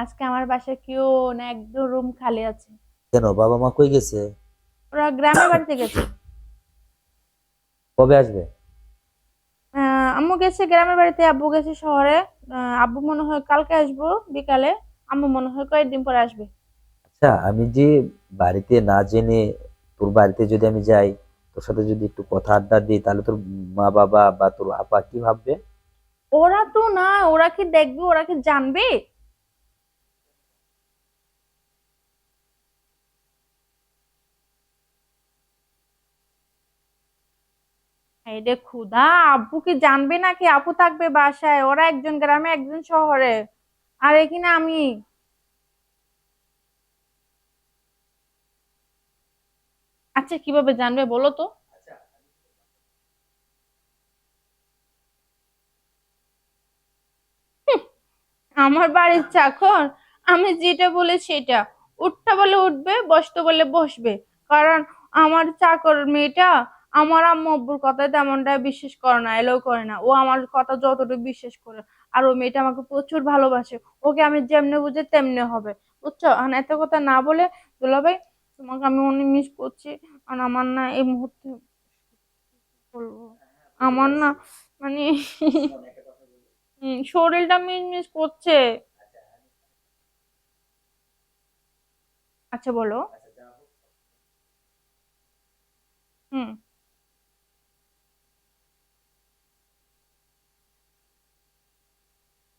আজকে আমার বাসায় কেউ না একদম রুম খালি আছে। কেন? বাবা মা কই গেছে? ওরা গ্রামের বাড়িতে গেছে। কবে আসবে? আম্মু গেছে গ্রামের বাড়িতে আব্বু গেছে শহরে। আব্বু মনে হয় কালকে আসব বিকালে। আম্মু মনে হয় কয়েকদিন পরে আসবে। আচ্ছা আমি যে বাড়িতে না জেনে তোর বাড়িতে যদি আমি যাই তোর সাথে যদি একটু কথা আড্ডা দিই তাহলে তোর মা বাবা বা তোর আপা কি ভাববে? ওরা তো না ওরা কি দেখবে ওরা কি জানবে? ক্ষুধা, আব্বু কি জানবে নাকি? আপু থাকবে বাসায়, ওরা একজন গ্রামে, একজন শহরে। আর এখানে আমি? আচ্ছা কীভাবে জানবে বলো তো? আমার বাড়ির চাকর, আমি যেটা বলে সেটা। উঠতে বলে উঠবে, বসতে বলে বসবে। কারণ আমার চাকর মেয়েটা আমার আম্মু আব্বুর কথা তেমনটা বিশ্বাস করে না এলেও করে না। ও আমার কথা যতটুকু বিশ্বাস করে। আর ও মেয়েটা আমাকে প্রচুর ভালোবাসে। ওকে আমি যেমনি বুঝে তেমনি হবে। বুঝছ? আর এত কথা না বলে দুলাভাই তোমাকে আমি অনেক মিস করছি। আর আমার না এই মুহূর্তে বলব, আমার না মানে শরীরটা মিস করছে। আচ্ছা বলো। হুম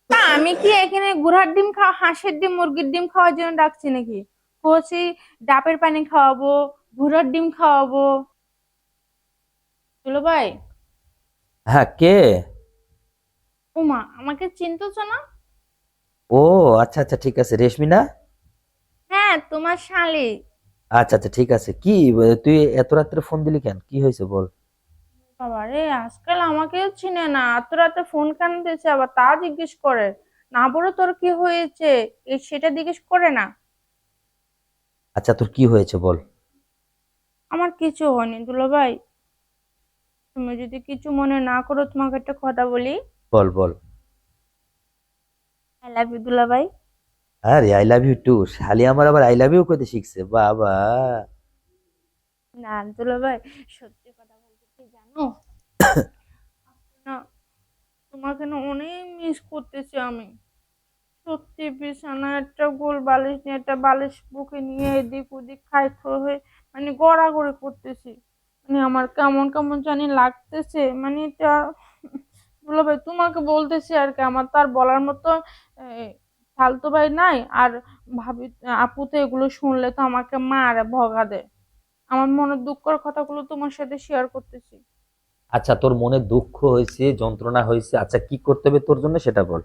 না আমি কি এখানে ঘোড়ার ডিম খাওয়া হাঁসের ডিম মুরগির ডিম খাওয়ার জন্য ডাকছি নাকি? কচি ডাবের পানি খাওয়াবো ঘোড়ার ডিম খাওয়াবো। চলো ভাই। হ্যাঁ কে? উমা আমাকে চিনতেছো না? ও আচ্ছা আচ্ছা ঠিক আছে। রেশমি না? হ্যাঁ তোমার শালি। আচ্ছা আচ্ছা ঠিক আছে। কি তুই এত রাত্রে ফোন দিলি কেন? কি হয়েছে বল। বাবা রে আজকাল আমাকেও চিনে না। এত রাতে ফোন কেন দিয়েছে? আবার তা জিজ্ঞেস করে। না বলো তোর কি হয়েছে? এই সেটা জিজ্ঞেস করে না। আচ্ছা তোর কি হয়েছে বল। আমার কিছু হয়নি দুলো ভাই। তুমি যদি কিছু মনে না করো তোমাকে একটা কথা বলি। বল বল। আই লাভ ইউ দুলা ভাই। আরে আই লাভ ইউ টু শালি আমার আবার আই লাভ ইউ কইতে শিখছে বাবা। না দুলা ভাই সত্যি কথা বলতে কি জানো? তোমাকে না অনেক মিস করতেছি আমি। সত্যি বিছানা একটা গোল বালিশ নিয়ে, একটা বালিশ বুকে নিয়ে এদিক ওদিক খাই হয়ে মানে গড়াগড়ি করতেছি। মানে আমার কেমন কেমন জানি লাগতেছে মানে এটা বলো ভাই তোমাকে বলতেছি আর কি, আমার তো আর বলার মতো ফালতু ভাই নাই। আর ভাবি, আপু তো এগুলো শুনলে তো আমাকে মারে, ভগা দেয় আমার মনের দুঃখের কথাগুলো তোমার সাথে শেয়ার করতেছি। আচ্ছা তোর মনে দুঃখ হয়েছে যন্ত্রণা হয়েছে আচ্ছা কি করতে হবে তোর জন্য সেটা বল।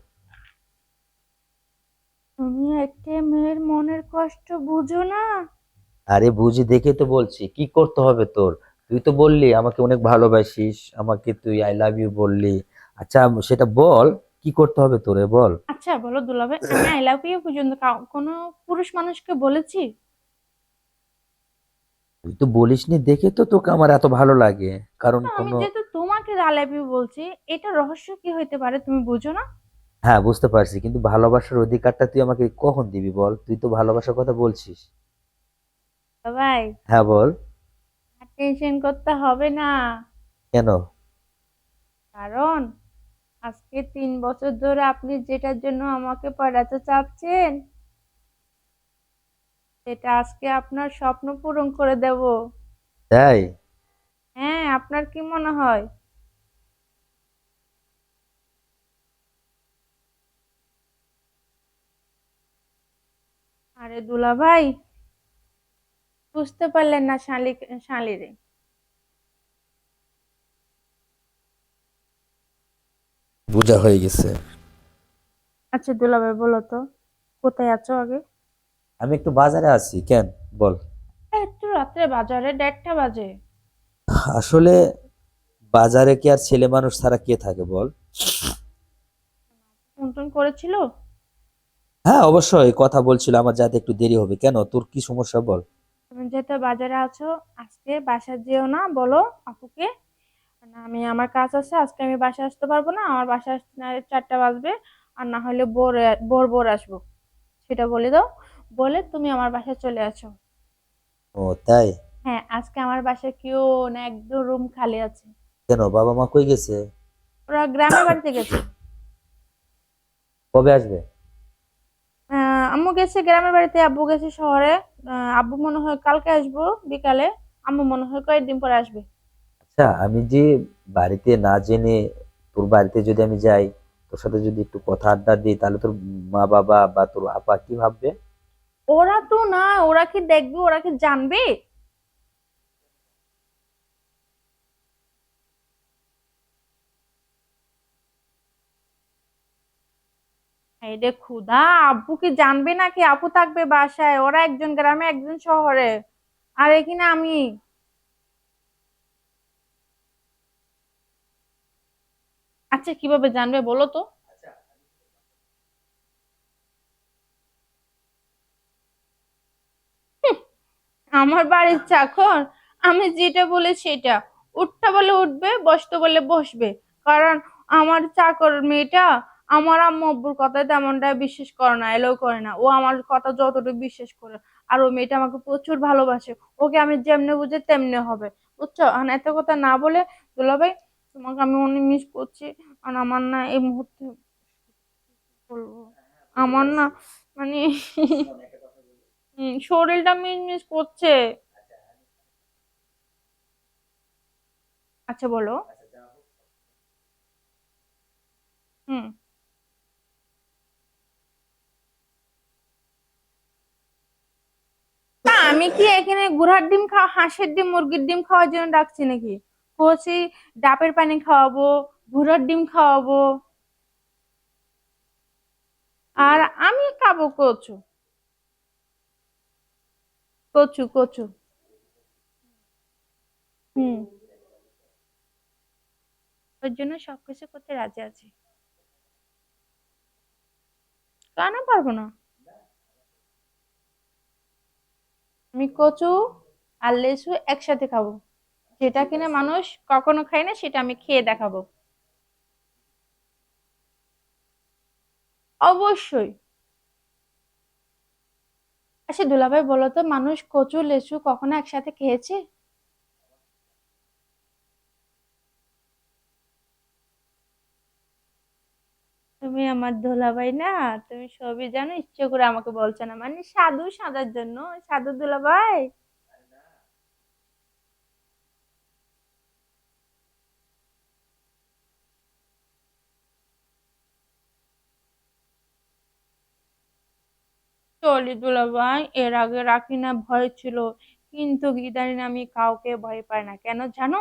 তুমি একটা মেয়ের মনের কষ্ট বুঝো না। আরে বুঝি দেখে তো বলছি। কি করতে হবে তোর? তুই তো বললি আমাকে অনেক ভালোবাসিস আমাকে তুই আই লাভ ইউ বললি। আচ্ছা সেটা বল কি করতে হবে তোরে বল। আচ্ছা বলো দুলাভাই আমি আই লাভ ইউ পর্যন্ত কাউ- কোনো পুরুষ মানুষকে বলেছি? তুই তো বলিসনি দেখে তো তোকে আমার এত ভালো লাগে। কারণ না, আমি কোনো যেহেতু তোমাকে ইউ বলছি এটা রহস্য কি হইতে পারে তুমি বুঝো না? হ্যাঁ বুঝতে পারছি কিন্তু ভালোবাসার অধিকারটা তুই আমাকে কখন দিবি বল? তুই তো ভালোবাসার কথা বলছিস। ভাই। হ্যাঁ বল। টেনশন করতে হবে না। কেন? কারণ আজকে তিন বছর ধরে আপনি যেটার জন্য আমাকে পড়াতে চাচ্ছেন সেটা আজকে আপনার স্বপ্ন পূরণ করে দেব। তাই? হ্যাঁ আপনার কি মনে হয়? আরে দুলা ভাই বুঝতে পারলেন না শালি শালিরে। বোঝা হয়ে গেছে। আচ্ছা দুলা ভাই বলো তো কোথায় আছো আগে? আমি একটু বাজারে আছি কেন? বল। একটু রাত্রে বাজারে দেড়টা বাজে। আসলে বাজারে কি আর ছেলে মানুষ ছাড়া কে থাকে বল? ফোন টোন করেছিল? হ্যাঁ অবশ্যই কথা বলছিল আমার যাতে একটু দেরি হবে। কেন? তোর কি সমস্যা বল? তুমি যেহেতু বাজারে আছো আজকে বাসা যেও না বলো আপুকে। না আমি আমার কাজ আছে আজকে আমি বাসা আসতে পারব না আমার বাসা আসতে না চারটা বাজবে আর না হলে বোর বোর ভোর আসব। সেটা বলে দাও। বলে তুমি আমার বাসায় চলে আসো। ও তাই? হ্যাঁ আজকে আমার বাসায় কেউ না একদম রুম খালি আছে। কেন বাবা মা কই গেছে? ওরা গ্রামের বাড়িতে গেছে। কবে আসবে? আম্মু গেছে গ্রামের বাড়িতে আব্বু গেছে শহরে। আব্বু মনে হয় কালকে আসব বিকালে। আম্মু মনে হয় কয়েকদিন পরে আসবে। আচ্ছা আমি যে বাড়িতে না জেনে তোর বাড়িতে যদি আমি যাই তোর সাথে যদি একটু কথা আড্ডা দিই তাহলে তোর মা বাবা বা তোর আপা কি ভাববে? ওরা তো না, ওরা কি দেখবে, ওরা কি জানবে? রে ক্ষুধা, আব্বু কি জানবে নাকি? আপু থাকবে বাসায়, ওরা একজন গ্রামে, একজন শহরে। আর এখানে আমি? আচ্ছা কীভাবে জানবে বলো তো? আমার বাড়ির চাকর আমি যেটা বলে সেটা উঠতে বলে উঠবে বসতে বলে বসবে কারণ আমার চাকর মেয়েটা আমার আম্মু আব্বুর কথা তেমনটা বিশ্বাস করে না এলেও করে না ও আমার কথা যতটুকু বিশ্বাস করে আর ও মেয়েটা আমাকে প্রচুর ভালোবাসে ওকে আমি যেমনি বুঝে তেমনি হবে বুঝছ আর এত কথা না বলে দুলাভাই তোমাকে আমি অনেক মিস করছি আর আমার না এই মুহূর্তে বলব আমার না মানে হুম, শরীরটা মিস করছে। আচ্ছা বলো। হুম। আমি কি এখানে ঘোড়ার ডিম খাওয়া হাঁসের ডিম মুরগির ডিম খাওয়ার জন্য ডাকছি নাকি? কচি ডাবের পানি খাওয়াবো ঘোড়ার ডিম খাওয়াবো। আর আমি খাব কচু কচু কচু। হুম। ওর জন্য সবকিছু করতে রাজি আছি। কেন পারব না? আমি কচু আর লেসু একসাথে খাব। যেটা কিনা মানুষ কখনো খায় না, সেটা আমি খেয়ে দেখাবো। অবশ্যই। আচ্ছা দুলাভাই, বলো তো মানুষ কচু, লেচু কখনো একসাথে খেয়েছে? তুমি আমার দুলাভাই না, তুমি সবই জানো, ইচ্ছে করে আমাকে বলছো না। মানে সাধু সাজার জন্য, সাধু দুলাভাই। চলি দুলাভাই এর আগে রাখি না ভয় ছিল, কিন্তু ইদানিং আমি কাউকে ভয় পাই না। কেন জানো?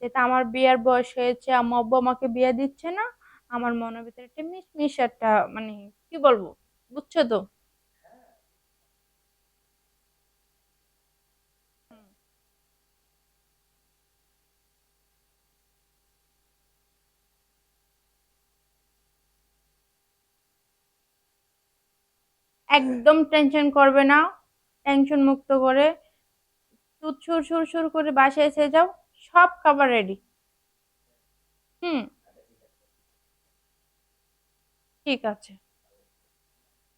যেটা আমার বিয়ের বয়স হয়েছে আমার আব্বু আমাকে বিয়ে দিচ্ছে না, আমার মনের ভিতরে একটা মিশ মিশ একটা মানে কি বলব, বুঝছ তো? একদম টেনশন করবে না টেনশন মুক্ত করে সুর সুর সুর সুর করে বাসায় এসে যাও, সব খাবার রেডি হুম, ঠিক আছে।